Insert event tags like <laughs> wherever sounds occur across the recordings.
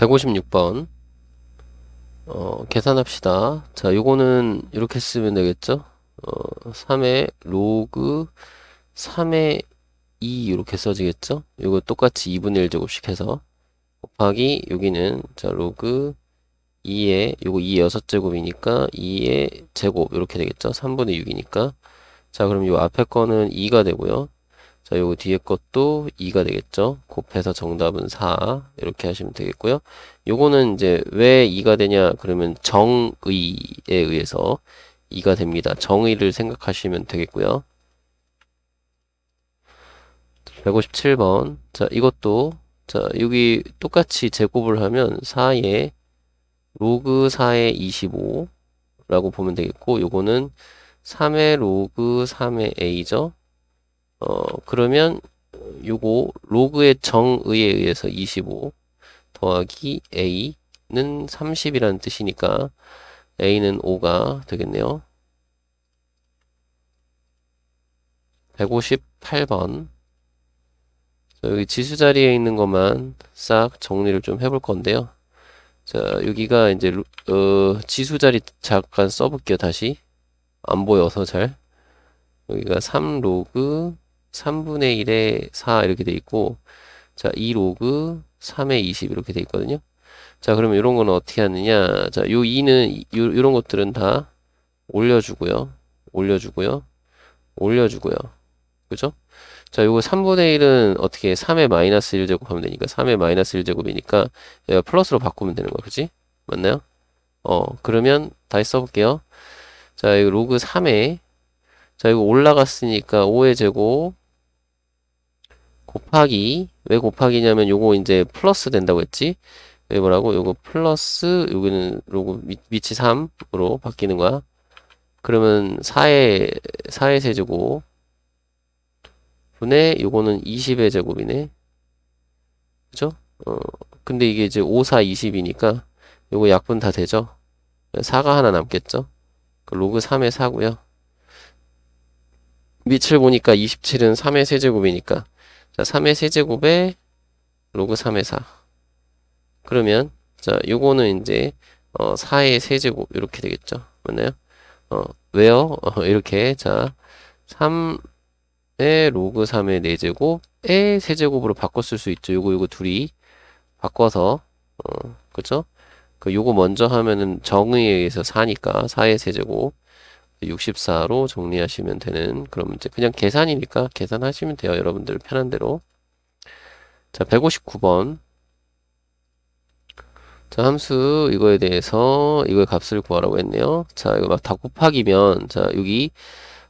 156번 어, 계산합시다. 자, 요거는 이렇게 쓰면 되겠죠? 어, 3의 로그 3의 2 이렇게 써지겠죠? 요거 똑같이 2분의 1 제곱씩 해서 곱하기 여기는 자 로그 2의 요거 2의 6제곱이니까 2의 제곱 이렇게 되겠죠? 3분의 6이니까 자 그럼 요 앞에 거는 2가 되고요. 자, 요거 뒤에 것도 2가 되겠죠? 곱해서 정답은 4 이렇게 하시면 되겠고요. 요거는 이제 왜 2가 되냐 그러면 정의에 의해서 2가 됩니다. 정의를 생각하시면 되겠고요. 157번 자 이것도 자 여기 똑같이 제곱을 하면 4에 로그 4의 25 라고 보면 되겠고 요거는 3의 로그 3의 a죠 어 그러면 요거 로그의 정의에 의해서 25 더하기 a는 30이라는 뜻이니까 a는 5가 되겠네요 158번 여기 지수 자리에 있는 것만 싹 정리를 좀 해볼 건데요. 자, 여기가 이제 어, 지수 자리 잠깐 써볼게요. 다시 안 보여서 잘 여기가 3 로그 3분의 1에 4 이렇게 돼 있고 자, 2 로그 3에 20 이렇게 돼 있거든요. 자, 그러면 이런 거는 어떻게 하느냐? 자, 요 2는 요, 이런 것들은 다 올려주고요. 올려주고요. 올려주고요. 그죠? 자, 요거 3분의 1은 어떻게 3의 마이너스 1제곱 하면 되니까 3의 마이너스 1제곱이니까 얘가 플러스로 바꾸면 되는 거 그지? 맞나요? 어, 그러면 다시 써볼게요. 자, 이거 로그 3에 자, 이거 올라갔으니까 5의 제곱 곱하기 왜 곱하기냐면 요거 이제 플러스 된다고 했지? 왜 뭐라고? 요거 플러스 여기는 로그 미, 위치 3으로 바뀌는 거야. 그러면 4의 4의 세제곱 분의 요거는 20의 제곱이네. 그죠? 어, 근데 이게 이제 5, 4, 20이니까 요거 약분 다 되죠? 4가 하나 남겠죠? 그 로그 3의 4고요. 밑을 보니까 27은 3의 세제곱이니까 자, 3의 세제곱에 로그 3의 4. 그러면 자, 요거는 이제 어, 4의 세제곱 이렇게 되겠죠? 맞나요? 어, 왜요? 어, 이렇게 자, 3의 로그 3의 4제곱의 세제곱으로 바꿨을 수 있죠. 요거 요거 둘이 바꿔서 어, 그죠? 그 요거 먼저 하면은 정의에 의해서 4니까 4의 세제곱 64로 정리하시면 되는 그런 문제. 그냥 계산이니까 계산하시면 돼요. 여러분들 편한 대로. 자, 159번. 자, 함수 이거에 대해서 이거의 값을 구하라고 했네요. 자, 이거 막 다 곱하기면 자, 여기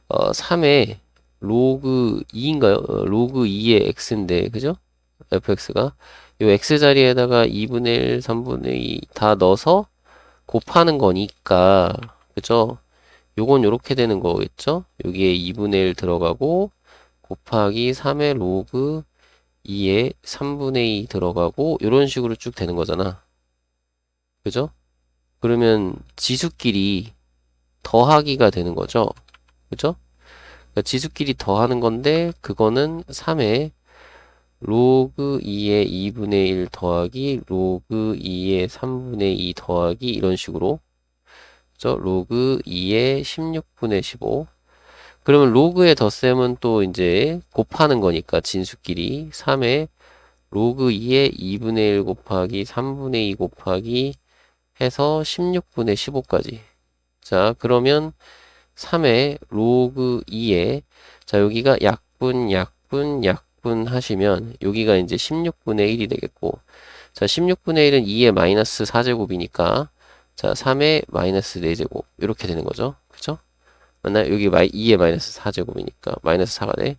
어, 3에 로그 2인가요? 어, 로그 2의 x인데, 그죠? fx가. 이 x 자리에다가 2분의 1, 3분의 2 다 넣어서 곱하는 거니까, 그죠? 요건 요렇게 되는 거겠죠? 여기에 2분의 1 들어가고, 곱하기 3의 로그 2에 3분의 2 들어가고, 요런 식으로 쭉 되는 거잖아. 그죠? 그러면 지수끼리 더하기가 되는 거죠. 그죠? 그러니까 지수끼리 더하는 건데 그거는 3에 로그 2의 2분의 1 더하기 로그 2의 3분의 2 더하기 이런 식으로 그죠? 로그 2의 16분의 15 그러면 로그의 덧셈은 또 이제 곱하는 거니까 진수끼리 3에 로그 2의 2분의 1 곱하기 3분의 2 곱하기 해서 16분의 15까지 자 그러면 3의 로그 2에 자 여기가 약분 약분 약분 하시면 여기가 이제 16분의 1이 되겠고 자 16분의 1은 2의 마이너스 4제곱이니까 자 3의 마이너스 4제곱. 이렇게 되는 거죠. 그쵸? 맞나요 여기 마이, 2의 마이너스 4제곱이니까 마이너스 4가 돼.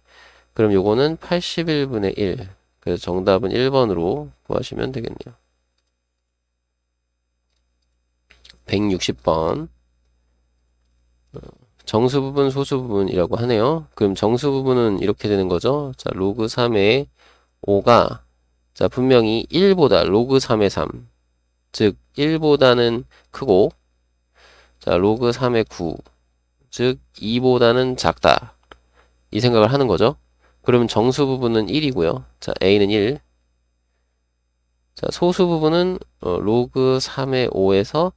그럼 요거는 81분의 1 그래서 정답은 1번으로 구하시면 되겠네요. 160번. 정수 부분, 소수 부분이라고 하네요. 그럼 정수 부분은 이렇게 되는 거죠. 자, 로그 3의 5가 자, 분명히 1보다 로그 3의 3. 즉 1보다는 크고 자, 로그 3의 9. 즉 2보다는 작다. 이 생각을 하는 거죠. 그러면 정수 부분은 1이고요. 자, a는 1. 자, 소수 부분은 어, 로그 3의 5에서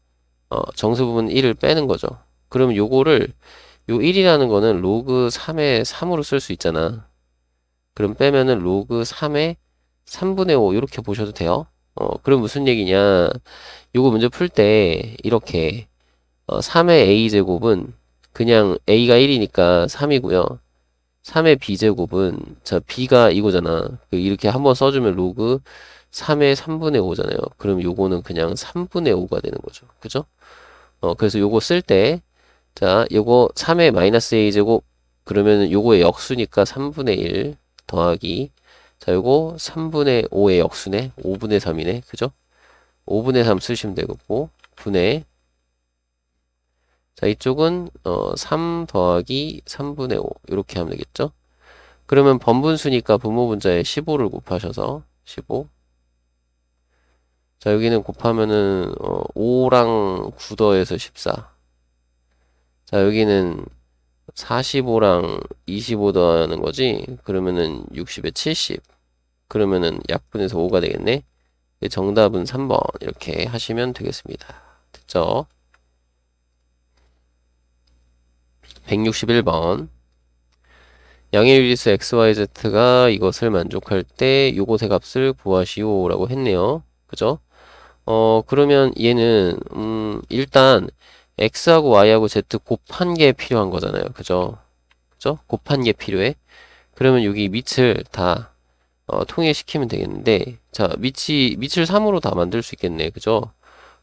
어, 정수 부분 1을 빼는 거죠. 그러면 요거를 요 1이라는 거는 로그 3의 3으로 쓸 수 있잖아. 그럼 빼면은 로그 3의 3분의 5 이렇게 보셔도 돼요. 어, 그럼 무슨 얘기냐? 요거 문제 풀 때 이렇게 어, 3의 a제곱은 그냥 a가 1이니까 3이고요. 3의 b제곱은 자 b가 이거잖아. 그 이렇게 한번 써주면 로그 3의 3분의 5잖아요. 그럼 요거는 그냥 3분의 5가 되는 거죠. 그죠? 어, 그래서 요거 쓸 때, 자, 요거 3의 마이너스 a제곱, 그러면 요거의 역수니까 3분의 1 더하기, 자, 요거 3분의 5의 역수네. 5분의 3이네. 그죠? 5분의 3 쓰시면 되고, 분의, 자, 이쪽은, 어, 3 더하기 3분의 5. 이렇게 하면 되겠죠? 그러면 번분수니까 분모분자에 15를 곱하셔서, 15. 자, 여기는 곱하면은, 어, 5랑 9 더해서 14. 자, 여기는 45랑 25 더하는 거지? 그러면은 60에 70. 그러면은 약분해서 5가 되겠네? 정답은 3번. 이렇게 하시면 되겠습니다. 됐죠? 161번. 양의 유리수 xyz가 이것을 만족할 때 요것의 값을 구하시오 라고 했네요. 그죠? 어, 그러면 얘는, 음, 일단, x하고 y하고 z 곱한 게 필요한 거잖아요. 그죠? 그죠? 곱한 게 필요해. 그러면 여기 밑을 다, 어, 통일시키면 되겠는데, 자, 밑이, 밑을 3으로 다 만들 수 있겠네. 그죠?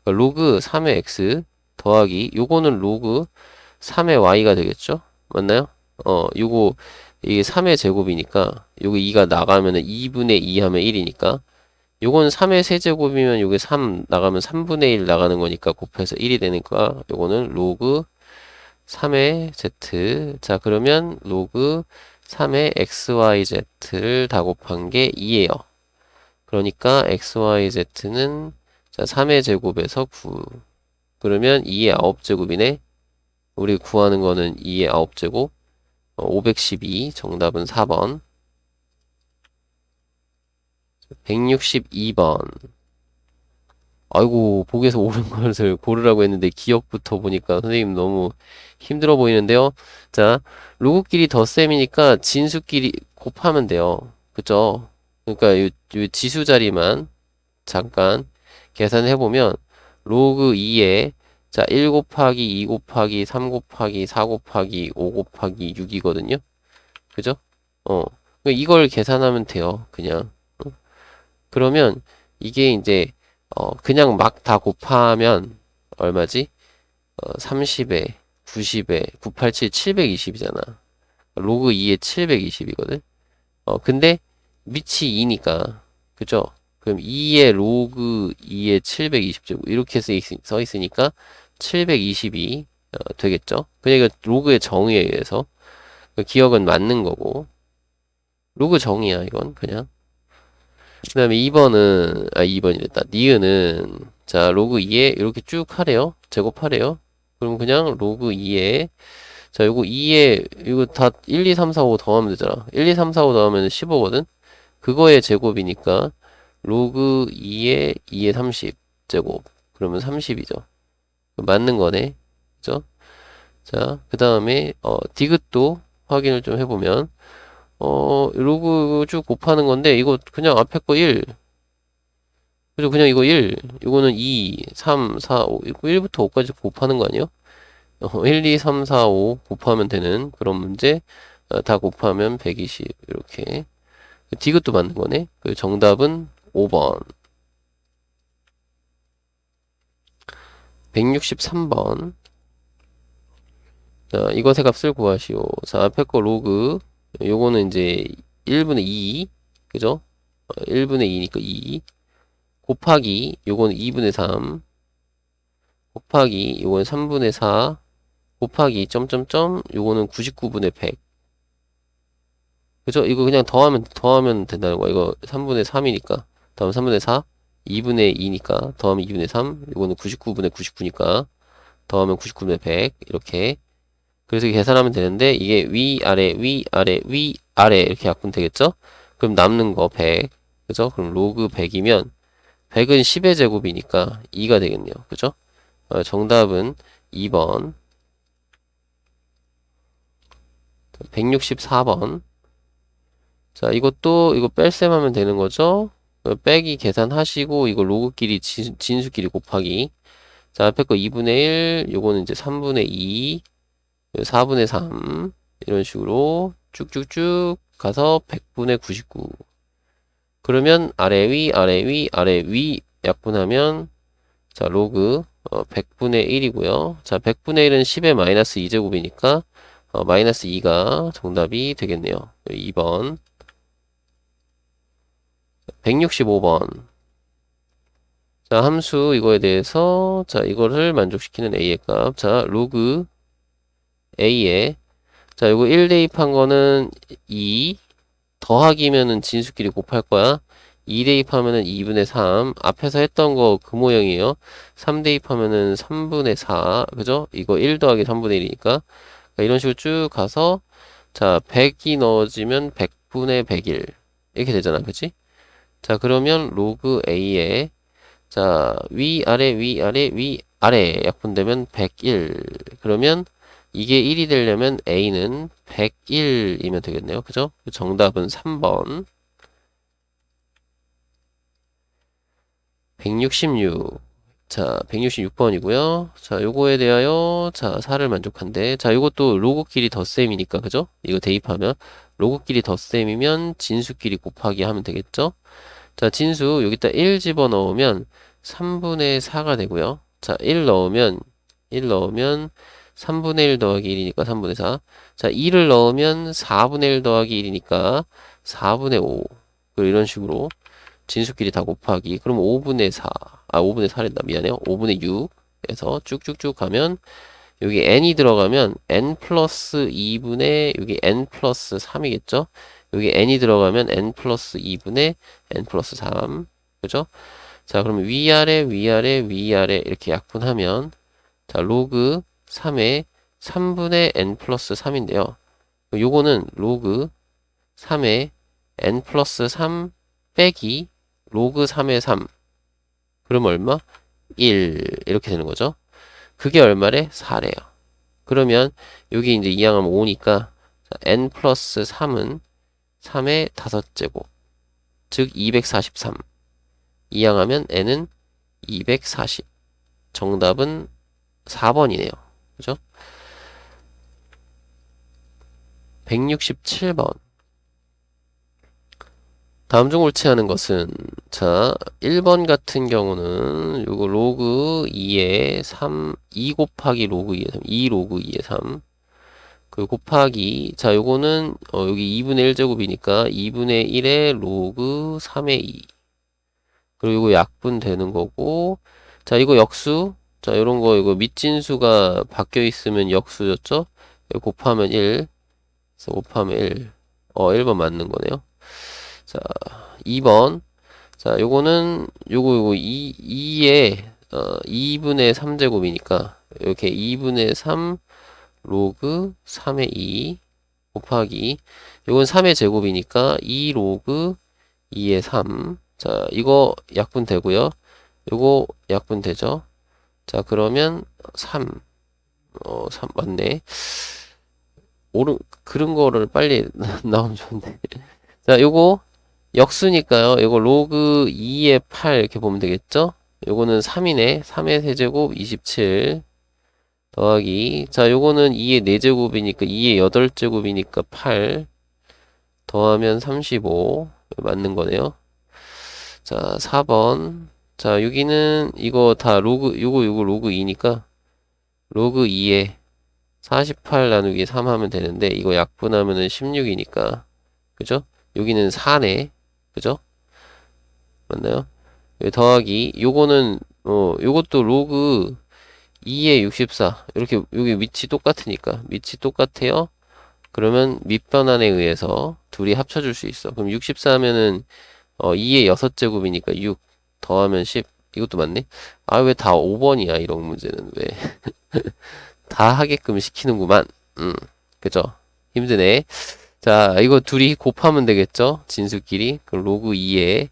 그러니까 로그 3의 x 더하기, 요거는 로그 3의 y가 되겠죠? 맞나요? 어, 요거, 이게 3의 제곱이니까, 요거 2가 나가면은 2분의 2 하면 1이니까, 요건 3의 세제곱이면 요게 3 나가면 3분의 1 나가는 거니까 곱해서 1이 되니까 요거는 로그 3의 z. 자 그러면 로그 3의 xyz를 다 곱한 게 2예요. 그러니까 xyz는 자 3의 제곱에서 9 그러면 2의 9제곱이네. 우리 구하는 거는 2의 9제곱 512 정답은 4번 162번. 아이고, 보기에서 옳은 것을 고르라고 했는데 기억부터 보니까 선생님 너무 힘들어 보이는데요. 자, 로그끼리 덧셈이니까 진수끼리 곱하면 돼요. 그죠? 그러니까 이, 이 지수 자리만 잠깐 계산해 보면 로그 2에 자, 1 곱하기 2 곱하기 3 곱하기 4 곱하기 5 곱하기 6이거든요. 그죠? 어. 그러니까 이걸 계산하면 돼요. 그냥. 그러면 이게 이제 어 그냥 막 다 곱하면 얼마지? 어 30에 90에 987 720이잖아. 로그 2에 720이거든. 어 근데 밑이 2니까 그죠? 그럼 2에 로그 2에 720 제곱 이렇게 써 있으니까 722 어, 되겠죠? 그러니까 로그의 정의에 의해서 그 기억은 맞는 거고 로그 정의야 이건 그냥 그 다음에 2번은, 아, 2번이랬다. 니은은, 자, 로그 2에 이렇게 쭉 하래요. 제곱하래요. 그럼 그냥 로그 2에, 자, 요거 2에, 이거 다 1, 2, 3, 4, 5 더하면 되잖아. 1, 2, 3, 4, 5 더하면 15거든? 그거의 제곱이니까, 로그 2에 2에 30 제곱. 그러면 30이죠. 맞는 거네. 그죠? 자, 그 다음에, 어, 디귿도 확인을 좀 해보면, 어, 로그 쭉 곱하는 건데, 이거 그냥 앞에 거 1. 그죠? 그냥 이거 1. 이거는 2, 3, 4, 5. 이거 1부터 5까지 곱하는 거 아니에요? 어, 1, 2, 3, 4, 5 곱하면 되는 그런 문제. 어, 다 곱하면 120. 이렇게. 디귿도 맞는 거네. 그 정답은 5번. 163번. 자, 이것의 값을 구하시오. 자, 앞에 거 로그. 요거는 이제 1분의 2 그죠? 1분의 어, 2니까 2 곱하기 요거는 2분의 3 곱하기 요거는 3분의 4 곱하기 점점점 요거는 99분의 100 그죠? 이거 그냥 더하면 더하면 된다는 거야. 이거 3분의 3이니까. 다음 3분의 4 2분의 2니까. 더하면 2분의 3 이거는 99분의 99니까. 더하면 99분의 100 이렇게 그래서 계산하면 되는데 이게 위, 아래, 위, 아래, 위, 아래 이렇게 약분 되겠죠? 그럼 남는 거 100. 그죠? 그럼 로그 100이면 100은 10의 제곱이니까 2가 되겠네요. 그죠? 어, 정답은 2번. 164번. 자, 이것도 이거 뺄셈 하면 되는 거죠? 어, 빼기 계산하시고 이거 로그끼리 진, 진수끼리 곱하기. 자, 앞에 거 2분의 1, 요거는 이제 3분의 2, 4분의 3 이런 식으로 쭉쭉쭉 가서 100분의 99. 그러면 아래 위, 아래 위, 아래 위 약분하면 자, 로그 어, 100분의 1이고요. 자, 100분의 1은 10의 마이너스 2제곱이니까 어, 마이너스 2가 정답이 되겠네요. 2번 165번 자, 함수 이거에 대해서 자, 이거를 만족시키는 a의 값. 자, 로그 a에 자, 이거 1 대입한 거는 2 더하기면은 진수끼리 곱할 거야. 2 대입하면은 2분의 3. 앞에서 했던 거 그 모양이에요. 3 대입하면은 3분의 4. 그죠? 이거 1 더하기 3분의 1이니까. 이런 식으로 쭉 가서 자, 100이 넣어지면 100분의 101. 이렇게 되잖아. 그치? 자, 그러면 로그 A에 자, 위, 아래, 위, 아래, 위, 아래 약분되면 101. 그러면 이게 1이 되려면 A는 101이면 되겠네요. 그죠? 정답은 3번. 166. 자, 166번이고요. 자, 요거에 대하여 자, 4를 만족한데 자, 요것도 로그끼리 덧셈이니까 그죠? 이거 대입하면 로그끼리 덧셈이면 진수끼리 곱하기 하면 되겠죠? 자, 진수 여기다 1 집어넣으면 3분의 4가 되고요. 자, 1 넣으면 1 넣으면 3분의 1 더하기 1이니까 3분의 4. 자, 2를 넣으면 4분의 1 더하기 1이니까 4분의 5. 이런 식으로 진수끼리 다 곱하기. 그럼 5분의 4. 아, 5분의 4랬다. 미안해요. 5분의 6에서 쭉쭉쭉 가면 여기 n이 들어가면 n 플러스 2분의 여기 n 플러스 3이겠죠? 여기 n이 들어가면 n 플러스 2분의 n 플러스 3. 그죠? 자, 그러면 위아래, 위아래, 위아래 이렇게 약분하면 자, 로그 3의 3분의 n 플러스 3인데요. 요거는 로그 3의 n 플러스 3 빼기 로그 3의 3. 그럼 얼마? 1 이렇게 되는 거죠. 그게 얼마래? 4래요. 그러면 여기 이제 이항하면 5니까 n 플러스 3은 3의 5제곱 즉 243. 이항하면 n은 240. 정답은 4번이네요. 그죠? 167번. 다음 중 옳지 않은 것은 자 1번 같은 경우는 요거 로그 2에 3 2 곱하기 로그 2에 3 2 로그 2에 3그 곱하기 자 요거는 어, 여기 2분의 1제곱이니까 2분의 1에 로그 3의 2 그리고 이거 약분 되는 거고 자 이거 역수 자 요런 거 이거 밑진수가 바뀌어 있으면 역수였죠 곱하면 1 그래서 곱하면 1 어 1번 맞는 거네요 자, 2번. 자, 요거는, 요거, 요거, 2, 2에, 어, 2분의 3제곱이니까, 이렇게 2분의 3 로그 3의 2 곱하기, 요건 3의 제곱이니까, 2 로그 2의 3. 자, 이거 약분 되고요. 요거 약분 되죠. 자, 그러면 3. 어, 3 맞네. 오른, 그런 거를 빨리 <laughs> 나오면 좋은데. 자, 요거 역수니까요. 이거 로그 2의 8 이렇게 보면 되겠죠? 요거는 3이네. 3의 세제곱 27 더하기 자 요거는 2의 4제곱이니까 2의 8제곱이니까 8 더하면 35 맞는 거네요. 자 4번 자 여기는 이거 다 로그 요거 요거 로그 2니까 로그 2에 48 나누기 3 하면 되는데 이거 약분하면은 16이니까 그죠? 여기는 4네 그죠? 맞나요? 더하기 요거는 어 요것도 로그 2에 64 이렇게 여기 위치 똑같으니까 위치 똑같아요 그러면 밑변환에 의해서 둘이 합쳐줄 수 있어 그럼 64 하면은 어 2에 6제곱이니까 6 더하면 10 이것도 맞네 아 왜 다 5번이야 이런 문제는 왜 <laughs> 다 하게끔 시키는구만 음 그죠 힘드네 자, 이거 둘이 곱하면 되겠죠? 진수끼리. 그 로그 2에.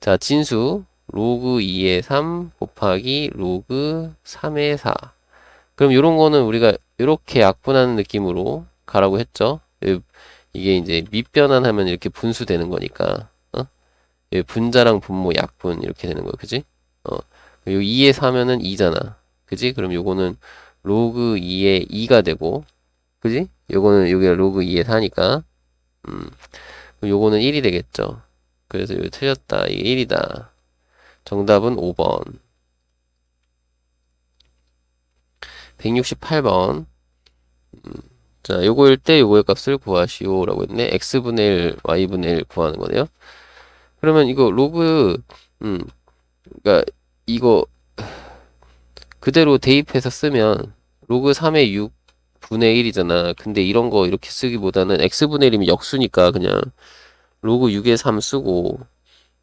자, 진수. 로그 2의 3 곱하기 로그 3의 4. 그럼 이런 거는 우리가 이렇게 약분하는 느낌으로 가라고 했죠. 이- 이게 이제 밑변환하면 이렇게 분수되는 거니까. 어? 이 분자랑 분모 약분 이렇게 되는 거야. 그지? 어. 요 2의 4면은 2잖아. 그지? 그럼 요거는 로그 2의 2가 되고 그지? 요거는 여기가 로그 2의 4니까 음. 요거는 1이 되겠죠. 그래서 이거 틀렸다. 이게 1이다. 정답은 5번. 168번. 자, 요거일 때 요거의 값을 구하시오 라고 했네. x분의 1, y분의 1 구하는 거네요. 그러면 이거 로그, 음, 그니까 이거 그대로 대입해서 쓰면 로그 3의 6 분의 1이잖아. 근데 이런 거 이렇게 쓰기보다는 x분의 1이면 역수니까 그냥 로그 6의 3 쓰고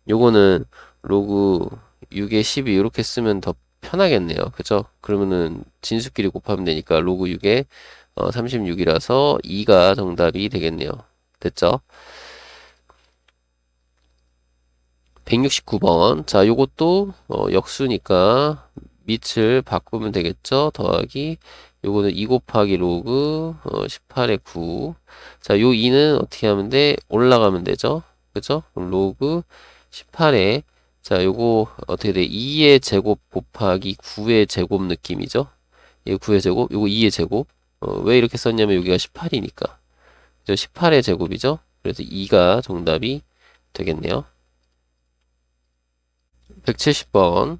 요거는 로그 6의 12 이렇게 쓰면 더 편하겠네요. 그죠? 그러면은 진수끼리 곱하면 되니까 로그 6의 어, 36이라서 2가 정답이 되겠네요. 됐죠? 169번. 자, 요것도 어, 역수니까 밑을 바꾸면 되겠죠? 더하기 요거는 2 곱하기 로그 어, 18의 9. 자, 요 2는 어떻게 하면 돼? 올라가면 되죠? 그죠? 로그 18에 자, 요거 어떻게 돼? 2의 제곱 곱하기 9의 제곱 느낌이죠? 이 9의 제곱, 요거 2의 제곱. 어, 왜 이렇게 썼냐면 여기가 18이니까. 그죠? 18의 제곱이죠? 그래서 2가 정답이 되겠네요. 170번.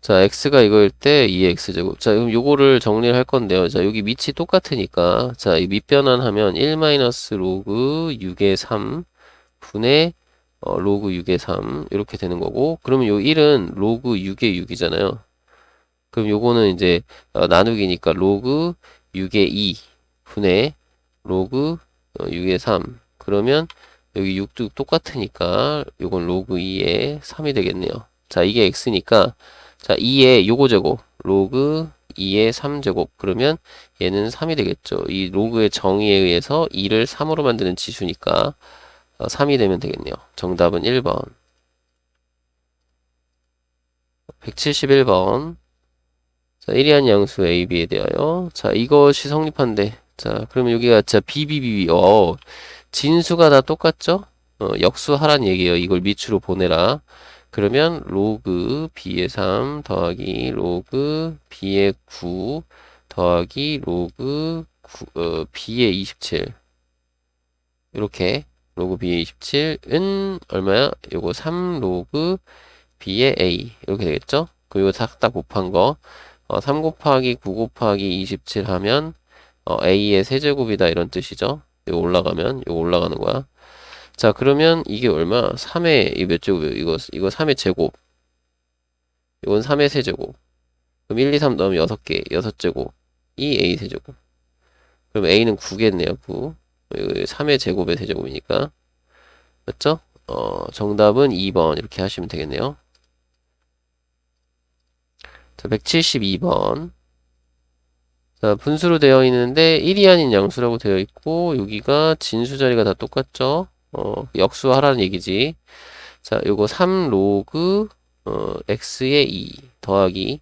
자, x가 이거일 때 2x제곱. 자, 그럼 요거를 정리를 할 건데요. 자, 여기 밑이 똑같으니까. 자, 이 밑변환 하면 1 마이너스 로그 6의 3 분의 어, 로그 6의 3 이렇게 되는 거고 그러면 요 1은 로그 6의 6이잖아요. 그럼 요거는 이제 어, 나누기니까 로그 6의 2 분의 로그 어, 6의 3 그러면 여기 6도 똑같으니까 요건 로그 2의 3이 되겠네요. 자 이게 x니까 자 2의 요거 제곱 로그 2의 3제곱 그러면 얘는 3이 되겠죠. 이 로그의 정의에 의해서 2를 3으로 만드는 지수니까 어, 3이 되면 되겠네요. 정답은 1번. 171번. 자, 1위한 양수 A, B에 대하여. 자, 이것이 성립한데. 자, 그러면 여기가 자, B, B, B, B. 어, 진수가 다 똑같죠? 어, 역수하란 얘기예요. 이걸 밑으로 보내라. 그러면 로그 B의 3 더하기 로그 B의 9 더하기 로그 9, 어, B의 27. 이렇게 로그 B의 27은 얼마야? 요거 3 로그 B의 A 이렇게 되겠죠? 그리고 싹다 곱한 거 어, 3 곱하기 9 곱하기 27 하면 어, A의 세제곱이다 이런 뜻이죠? 이거 올라가면 이거 올라가는 거야. 자 그러면 이게 얼마? 3의 이몇 제곱이에요? 이거 이거 3의 제곱. 이건 3의 세제곱. 그럼 1, 2, 3 넣으면 6개, 6제곱. 이 A 세제곱. 그럼 A는 9겠네요, 9. 3의 제곱의 세제곱이니까. 맞죠? 어, 정답은 2번 이렇게 하시면 되겠네요. 자, 172번. 자, 분수로 되어 있는데 1이 아닌 양수라고 되어 있고 여기가 진수 자리가 다 똑같죠? 어, 역수하라는 얘기지. 자, 요거 3 로그 어, x의 2 더하기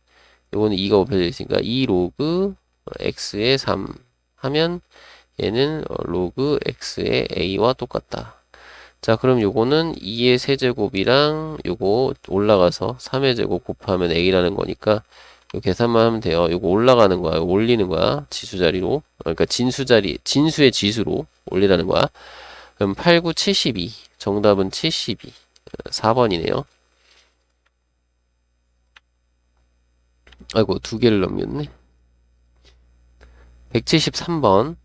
요거는 2가 곱해져 있으니까 2 로그 어, x의 3 하면 얘는 어, 로그 x의 a와 똑같다. 자, 그럼 요거는 2의 세제곱이랑 요거 올라가서 3의 제곱 곱하면 a라는 거니까 요 계산만 하면 돼요. 요거 올라가는 거야. 올리는 거야. 지수 자리로. 그러니까 진수 자리, 진수의 지수로 올리라는 거야. 그럼 8, 9, 72. 정답은 72. 4번이네요. 아이고, 두 개를 넘겼네. 173번.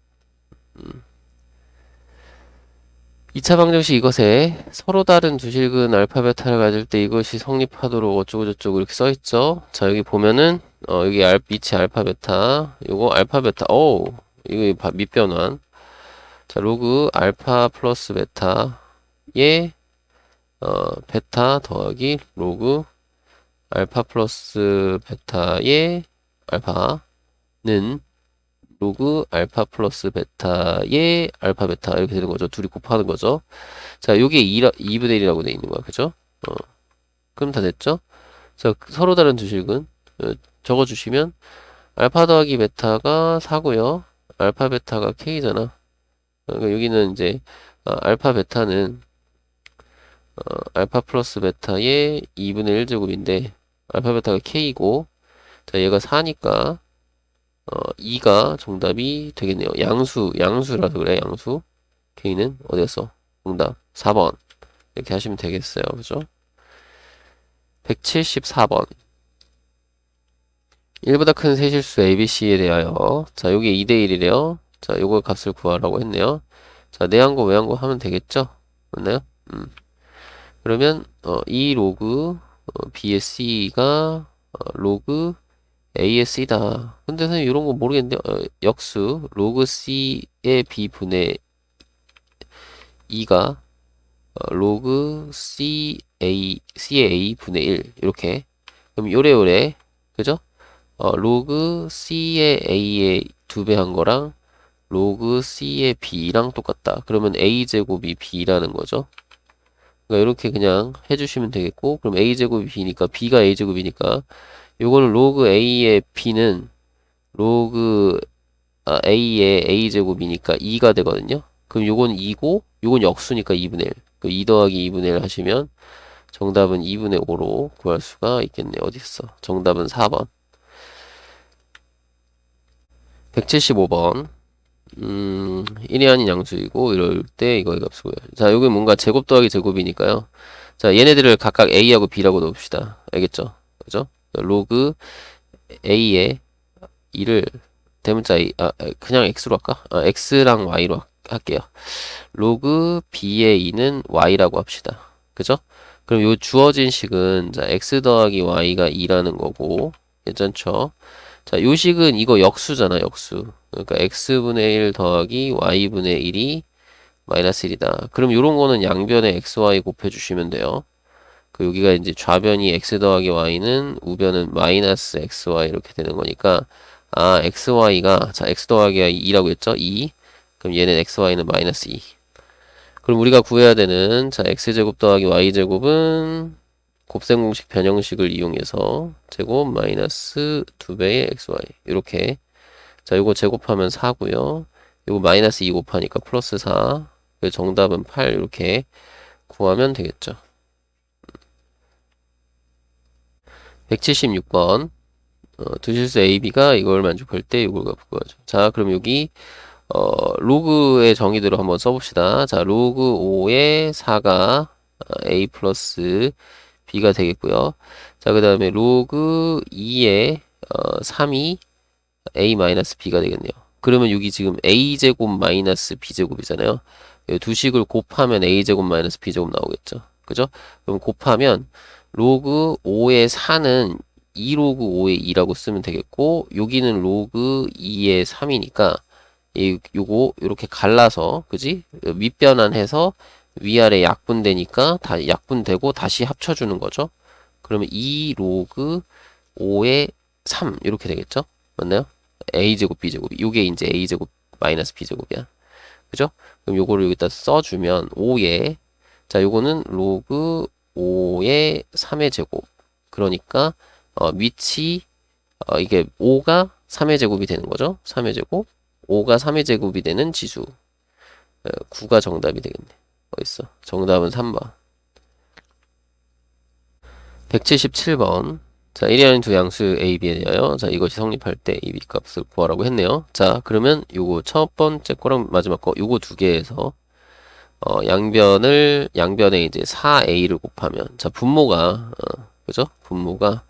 2차 방정식 이것에 서로 다른 두 실근 알파 베타를 가질 때 이것이 성립하도록 어쩌고저쩌고 이렇게 써 있죠. 자, 여기 보면은 어, 여기 알, 밑이 알파 베타, 요거 알파 베타. 오, 이거 바- 밑변환. 자, 로그 알파 플러스 베타에 어, 베타 더하기 로그 알파 플러스 베타의 알파는 로그 알파 플러스 베타의 알파 베타 이렇게 되는 거죠. 둘이 곱하는 거죠. 자, 요게 2, 2분의 1이라고 돼 있는 거야. 그죠? 어. 그럼 다 됐죠? 자, 서로 다른 두 식은 어, 적어 주시면 알파 더하기 베타가 4고요. 알파 베타가 K잖아. 그러니까 여기는 이제 어, 알파 베타는 어, 알파 플러스 베타의 2분의 1제곱인데 알파 베타가 K고 자 얘가 4니까 어, 2가 정답이 되겠네요. 양수 양수라서 그래 양수 K는 어디였어? 정답 4번 이렇게 하시면 되겠어요. 그죠? 174번 1보다 큰 세실수 ABC에 대하여 자 여기 2대1이래요. 자 요거 값을 구하라고 했네요. 자 내한거 외한거 하면 되겠죠? 맞나요? 음. 그러면 어, 이 로그 어, B의 C가 어, 로그 A의 C다. 근데 선생님 이런 거 모르겠는데 어, 역수 로그 C의 B분의 2가 어, 로그 C A C의 A 분의 1 이렇게 그럼 요래요래 그죠? 어, 로그 C의 A의 두 배 한 거랑 로그 C의 B랑 똑같다. 그러면 A 제곱이 B라는 거죠. 그러니까 이렇게 그냥 해주시면 되겠고 그럼 A 제곱이 B니까 B가 A 제곱이니까 요거는 로그 A의 B는 로그 아, A의 A 제곱이니까 2가 되거든요. 그럼 요건 2고 요건 역수니까 2분의 1. 그2 더하기 2분의 1 하시면 정답은 2분의 5로 구할 수가 있겠네. 어디 있어? 정답은 4번. 175번. 음, 1이 아닌 양수이고 이럴 때 이거의 값이고요. 자, 여기 뭔가 제곱 더하기 제곱이니까요. 자, 얘네들을 각각 A하고 B라고 넣읍시다. 알겠죠? 그죠? 로그 A에 2를 대문자 A, 아, 그냥 X로 할까? 아, X랑 Y로 하- 할게요. 로그 B의 2는 Y라고 합시다. 그죠? 그럼 요 주어진 식은 자, X 더하기 Y가 2라는 거고 괜찮죠? 자, 요 식은 이거 역수잖아, 역수. 그러니까 x분의 1 더하기 y분의 1이 마이너스 1이다. 그럼 요런 거는 양변에 xy 곱해주시면 돼요. 그 여기가 이제 좌변이 x 더하기 y는 우변은 마이너스 xy 이렇게 되는 거니까 아 xy가 자 x 더하기 y 2라고 했죠? 2 그럼 얘는 xy는 마이너스 2 그럼 우리가 구해야 되는 자 x제곱 더하기 y제곱은 곱셈 공식 변형식을 이용해서 제곱 마이너스 2배의 xy 이렇게. 자 요거 제곱하면 4고요. 요거 마이너스 2 곱하니까 플러스 4 그래서 정답은 8 이렇게 구하면 되겠죠. 176번. 어, 두실수 AB가 이걸 만족할 때 이걸 구하죠. 자 그럼 여기 어, 로그의 정의대로 한번 써봅시다. 자 로그 5의 4가 A 플러스 B가 되겠고요. 자, 그 다음에 로그 2의 어, 3이 A 마이너스 B가 되겠네요. 그러면 여기 지금 A제곱 마이너스 B제곱이잖아요. 이두 식을 곱하면 A제곱 마이너스 B제곱 나오겠죠. 그죠? 그럼 곱하면 로그 5의 4는 2 로그 5의 2라고 쓰면 되겠고 여기는 로그 2의 3이니까 이 요거 이렇게 갈라서 그지? 밑변환해서 위아래 약분되니까 다 약분되고 다시 합쳐주는 거죠. 그러면 2 로그 5의 3 이렇게 되겠죠? 맞나요? a제곱 b제곱 이게 이제 a제곱 마이너스 b제곱이야. 그죠? 그럼 요거를 여기다 써주면 5의 자 요거는 로그 5의 3의 제곱 그러니까 어, 밑이 어, 이게 5가 3의 제곱이 되는 거죠. 3의 제곱 5가 3의 제곱이 되는 지수 어, 9가 정답이 되겠네. 어딨어? 정답은 3번. 177번. 자, 1이 아닌 두 양수 A, B에 대하여 자, 이것이 성립할 때 A, B 값을 구하라고 했네요. 자, 그러면 요거 첫 번째 거랑 마지막 거 요거 두 개에서 어, 양변을 양변에 이제 4A를 곱하면 자, 분모가 어, 그죠? 분모가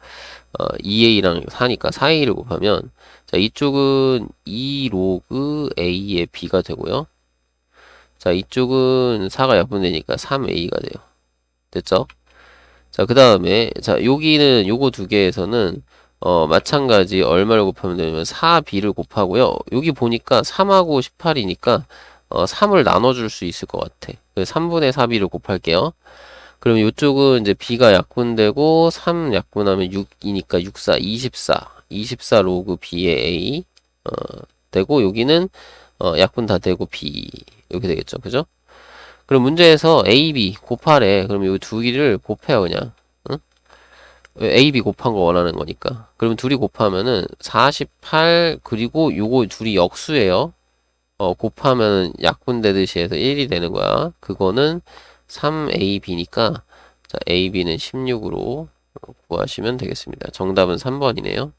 어, 2A랑 4니까 4A를 곱하면 자, 이쪽은 2 로그 A의 B가 되고요. 자, 이쪽은 4가 약분되니까 3a가 돼요. 됐죠? 자, 그 다음에, 자, 여기는 요거 두 개에서는, 어, 마찬가지 얼마를 곱하면 되냐면 4b를 곱하고요. 여기 보니까 3하고 18이니까, 어, 3을 나눠줄 수 있을 것 같아. 3분의 4b를 곱할게요. 그럼 이쪽은 이제 b가 약분되고, 3 약분하면 6이니까 6, 4, 24. 24 로그 b의 a, 어, 되고, 여기는, 어, 약분 다 되고 b. 이렇게 되겠죠. 그죠? 그럼 문제에서 A, B 곱하래. 그럼 이 두 개를 곱해요, 그냥. 응? A, B 곱한 거 원하는 거니까. 그러면 둘이 곱하면은 48 그리고 요거 둘이 역수예요. 어, 곱하면 약분되듯이 해서 1이 되는 거야. 그거는 3AB니까 자, AB는 16으로 구하시면 되겠습니다. 정답은 3번이네요.